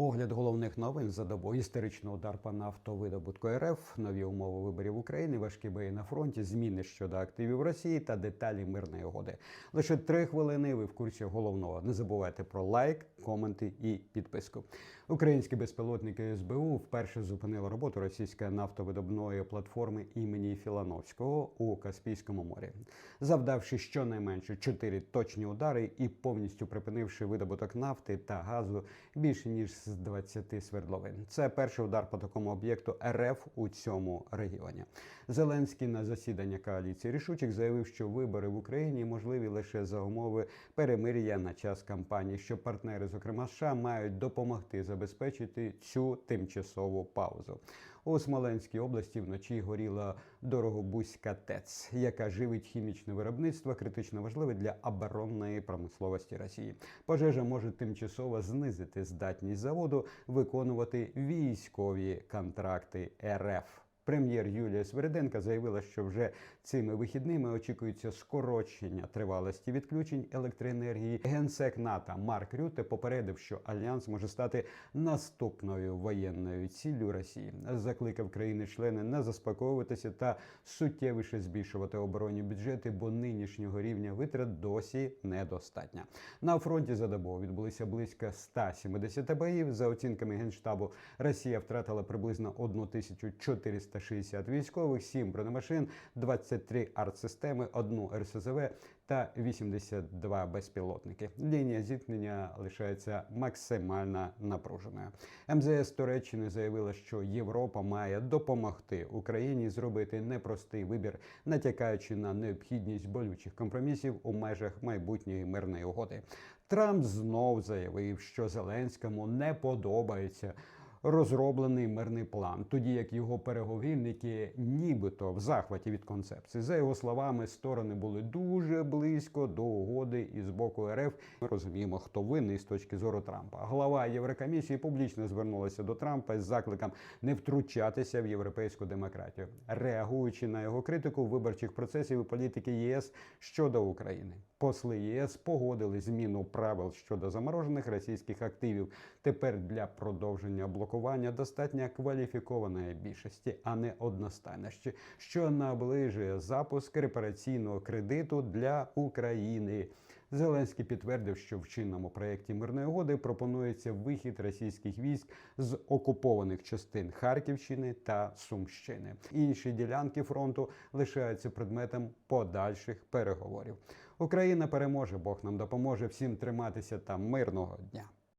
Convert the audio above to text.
Огляд головних новин за добу істеричний удар по нафтовидобутку РФ, нові умови виборів України, важкі бої на фронті, зміни щодо активів Росії та деталі мирної угоди. Лише три хвилини. Ви в курсі головного. Не забувайте про лайк, коменти і підписку. Українські безпілотники СБУ вперше зупинили роботу російської нафтовидобної платформи імені Філановського у Каспійському морі, завдавши щонайменше чотири точні удари і повністю припинивши видобуток нафти та газу більше ніж з 20 свердловин. Це перший удар по такому об'єкту РФ у цьому регіоні. Зеленський на засідання коаліції рішучих заявив, що вибори в Україні можливі лише за умови перемир'я на час кампанії, що партнери, зокрема США, мають допомогти забезпечити цю тимчасову паузу. У Смоленській області вночі горіла дорогобузька ТЕЦ, яка живить хімічне виробництво, критично важливе для оборонної промисловості Росії. Пожежа може тимчасово знизити здатність заводу виконувати військові контракти РФ. Прем'єр Юлія Свериденка заявила, що вже цими вихідними очікується скорочення тривалості відключень електроенергії. Генсек НАТО Марк Рюте попередив, що альянс може стати наступною воєнною ціллю Росії. Закликав країни-члени не заспокоюватися та суттєвіше збільшувати оборонні бюджети, бо нинішнього рівня витрат досі недостатньо. На фронті за добу відбулися близько 170 боїв. За оцінками генштабу, Росія втратила приблизно 1400 360 військових, 7 бронемашин, 23 артсистеми, одну РСЗВ та 82 безпілотники. Лінія зіткнення лишається максимально напруженою. МЗС Туреччини заявила, що Європа має допомогти Україні зробити непростий вибір, натякаючи на необхідність болючих компромісів у межах майбутньої мирної угоди. Трамп знов заявив, що Зеленському не подобається розроблений мирний план, тоді як його переговірники нібито в захваті від концепції. За його словами, сторони були дуже близько до угоди і з боку РФ. Ми розуміємо, хто винний з точки зору Трампа. Глава Єврокомісії публічно звернулася до Трампа з закликом не втручатися в європейську демократію, реагуючи на його критику виборчих процесів і політики ЄС щодо України. Посли ЄС погодили зміну правил щодо заморожених російських активів. Тепер для продовження блокування достатньо кваліфікованої більшості, а не одностайності, що наближує запуск репараційного кредиту для України. Зеленський підтвердив, що в чинному проєкті мирної угоди пропонується вихід російських військ з окупованих частин Харківщини та Сумщини. Інші ділянки фронту лишаються предметом подальших переговорів. Україна переможе, Бог нам допоможе всім триматися та мирного дня.